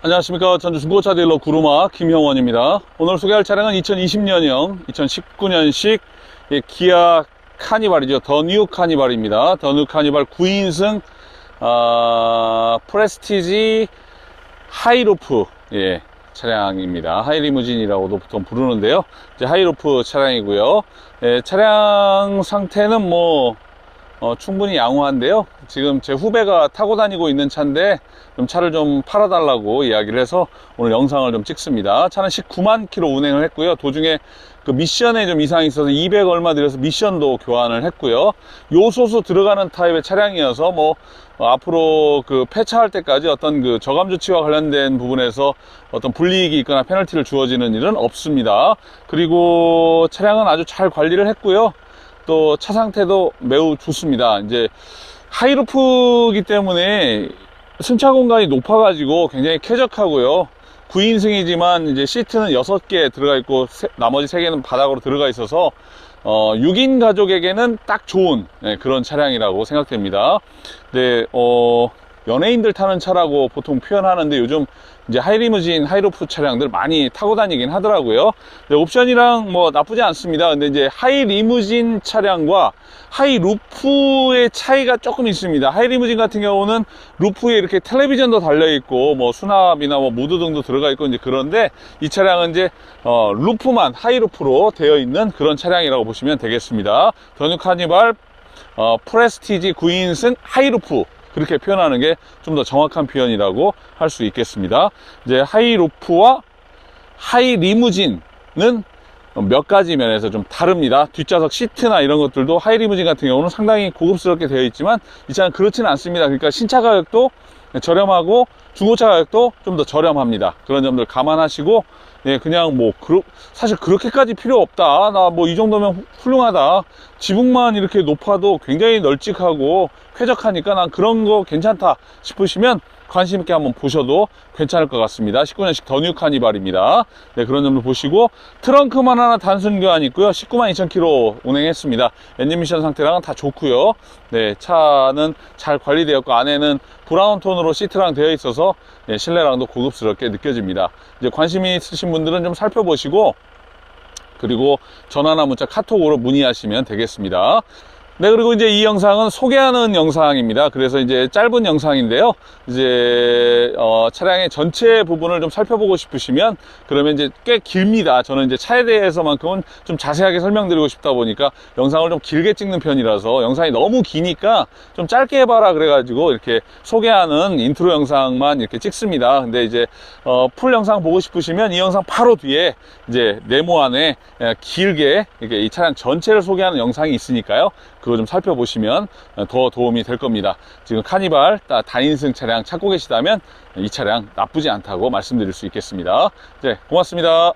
안녕하십니까. 전주 중고차 딜러 구루마 김형원입니다. 오늘 소개할 차량은 2020년형, 2019년식 기아 카니발이죠. 더 뉴 카니발입니다. 더 뉴 카니발 9인승, 아, 프레스티지 하이로프, 예, 차량입니다. 하이리무진이라고도 보통 부르는데요. 이제 하이로프 차량이고요. 예, 차량 상태는 뭐, 어, 충분히 양호한데요. 지금 제 후배가 타고 다니고 있는 차인데 좀 차를 좀 팔아 달라고 이야기를 해서 오늘 영상을 좀 찍습니다. 차는 19만 킬로 운행을 했고요. 도중에 그 미션에 좀 이상이 있어서 200 얼마 들여서 미션도 교환을 했고요. 요소수 들어가는 타입의 차량이어서 뭐 어, 앞으로 그 폐차할 때까지 어떤 그 저감 조치와 관련된 부분에서 어떤 불이익이 있거나 페널티를 주어지는 일은 없습니다. 그리고 차량은 아주 잘 관리를 했고요. 또 차 상태도 매우 좋습니다. 이제 하이루프기 때문에 승차 공간이 높아 가지고 굉장히 쾌적하고요. 9인승이지만 이제 시트는 6개 들어가 있고 세- 나머지 3개는 바닥으로 들어가 있어서 어, 6인 가족에게는 딱 좋은 네, 그런 차량이라고 생각됩니다. 네, 어, 연예인들 타는 차라고 보통 표현하는데 요즘 이제 하이리무진, 하이루프 차량들 많이 타고 다니긴 하더라고요. 네, 옵션이랑 뭐 나쁘지 않습니다. 근데 이제 하이리무진 차량과 하이루프의 차이가 조금 있습니다. 하이리무진 같은 경우는 루프에 이렇게 텔레비전도 달려 있고 뭐 수납이나 뭐 무드 등도 들어가 있고 이제 그런데 이 차량은 이제 어, 루프만 하이루프로 되어 있는 그런 차량이라고 보시면 되겠습니다. 더뉴 카니발 어, 프레스티지 9인승 하이루프 그렇게 표현하는 게 좀 더 정확한 표현이라고 할 수 있겠습니다. 이제 하이루프와 하이리무진은 몇 가지 면에서 좀 다릅니다. 뒷좌석 시트나 이런 것들도 하이리무진 같은 경우는 상당히 고급스럽게 되어 있지만 이 차는 그렇지는 않습니다. 그러니까 신차 가격도 저렴하고 중고차 가격도 좀 더 저렴합니다. 그런 점들 감안하시고 예, 그냥 뭐 그러, 사실 그렇게까지 필요 없다. 나 뭐 이 정도면 후- 훌륭하다. 지붕만 이렇게 높아도 굉장히 널찍하고 쾌적하니까 난 그런 거 괜찮다 싶으시면 관심 있게 한번 보셔도 괜찮을 것 같습니다. 19년식 더 뉴 카니발입니다. 네, 그런 점도 보시고 트렁크만 하나 단순 교환 있고요. 19만 2천 킬로 운행했습니다. 엔진 미션 상태랑은 다 좋고요. 네, 차는 잘 관리되었고 안에는 브라운 톤으로 시트랑 되어 있어서 네, 실내랑도 고급스럽게 느껴집니다. 이제 관심이 있으신 분들은 좀 살펴보시고 그리고 전화나 문자 카톡으로 문의하시면 되겠습니다. 네, 그리고 이제 이 영상은 소개하는 영상입니다. 그래서 이제 짧은 영상인데요. 이제, 어, 차량의 전체 부분을 좀 살펴보고 싶으시면, 그러면 이제 꽤 깁니다. 저는 이제 차에 대해서만큼은 좀 자세하게 설명드리고 싶다 보니까 영상을 좀 길게 찍는 편이라서 영상이 너무 기니까 좀 짧게 해봐라 그래가지고 이렇게 소개하는 인트로 영상만 이렇게 찍습니다. 근데 이제, 어, 풀 영상 보고 싶으시면 이 영상 바로 뒤에 이제 네모 안에 에, 길게 이렇게 이 차량 전체를 소개하는 영상이 있으니까요. 그거 좀 살펴보시면 어, 더 도움이 될 겁니다. 지금 카니발 다- 다인승 차량 찾고 계시다면 이 차량 나쁘지 않다고 말씀드릴 수 있겠습니다. 네, 고맙습니다.